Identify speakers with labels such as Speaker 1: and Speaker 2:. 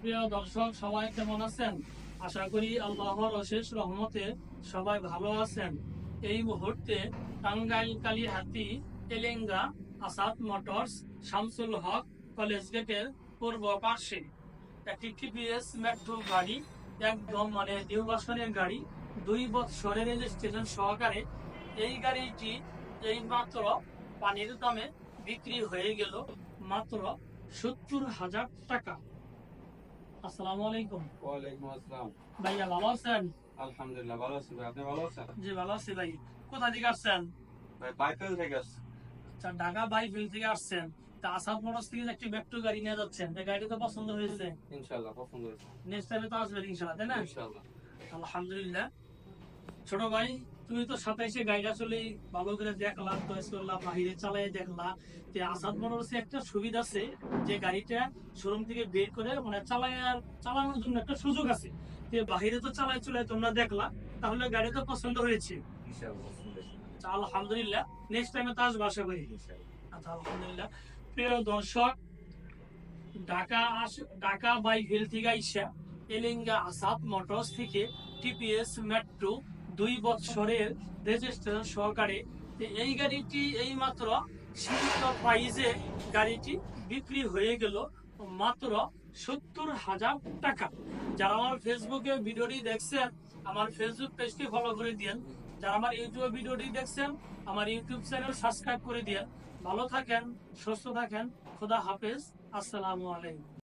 Speaker 1: প্রিয় দর্শক, সবাই কেমন আছেন? আশা করি আল্লাহর অশেষ রহমতে সবাই ভালো আছেন। এই মুহূর্তে টাঙ্গাইল কালীহাতি তেলেঙ্গা আসাদ মোটরস, শামসুল হক কলেজ গেটের পূর্ব পার্শ্বে একটি টিপিএস মেট্রো গাড়ি, একদম মানে নিউ গাড়ি, দুই বছরের রেজিস্ট্রেশন সহকারে এই গাড়িটি এই মাত্র পানির দামে বিক্রি হয়ে গেল মাত্র সত্তর হাজার টাকা। আসসালামু আলাইকুম।
Speaker 2: ওয়ালাইকুম আসসালাম।
Speaker 1: ভাইয়া ভালো আছেন?
Speaker 2: আলহামদুলিল্লাহ ভালো আছি ভাই। আপনি ভালো আছেন?
Speaker 1: জি ভালো আছি ভাই। কোথা থেকে আসছেন?
Speaker 2: ভাই বাইকেল থেকে আসছি।
Speaker 1: আচ্ছা, ঢাকা বাইফিল থেকে আসছেন। তা আসাদ মোটরস থেকে একটি মেট্রো গাড়ি নিয়ে যাচ্ছেন এই গাড়িটা তো পছন্দ হয়েছে।
Speaker 2: ইনশাআল্লাহ পছন্দ হয়েছে।
Speaker 1: নেক্সট টাইমে তো আসবেন ইনশাল্লাহ তাই না?
Speaker 2: ইনশাআল্লাহ।
Speaker 1: আলহামদুলিল্লাহ। ছোট ভাই তুমি তো সাতাইশে গাড়িটা চলে ভালো করে দেখলা চয়েস করলা বাহিরে চালাই দেখলা যে আসাদ মোটরসে একটা সুবিধা আছে যে গাড়িটা শোরুম থেকে বের করে মানে চালায় আর চালানোর জন্য একটা সুযোগ আছে। যে বাহিরে তো চালাই চলে তোমরা দেখলা তাহলে গাড়ি তো পছন্দ হয়েছে। আচ্ছা, আলহামদুলিল্লাহ নেক্সট টাইমে তো আসব আশা করি। আচ্ছা আলহামদুলিল্লাহ। প্রিয় দর্শক ঢাকা আস- ঢাকা বাই হিল থেকে আইসা এলিঙ্গা আসাদ মোটরস থেকে টিপিএস মেট্রো দুই বছরের রেজিস্ট্রেশন সহকারে এই গাড়িটি এই মাত্র সীমিত প্রাইজে গাড়িটি বিক্রি হয়ে গেল মাত্র সত্তর হাজার টাকা। যারা আমার ফেসবুকে ভিডিওটি দেখছেন, আমার ফেসবুক পেজটি ফলো করে দিয়েন। যারা আমার ইউটিউব ভিডিওটি দেখছেন, আমার ইউটিউব চ্যানেল সাবস্ক্রাইব করে দিয়েন। ভালো থাকেন, সুস্থ থাকেন, খোদা হাফেজ, আসসালামু আলাইকুম।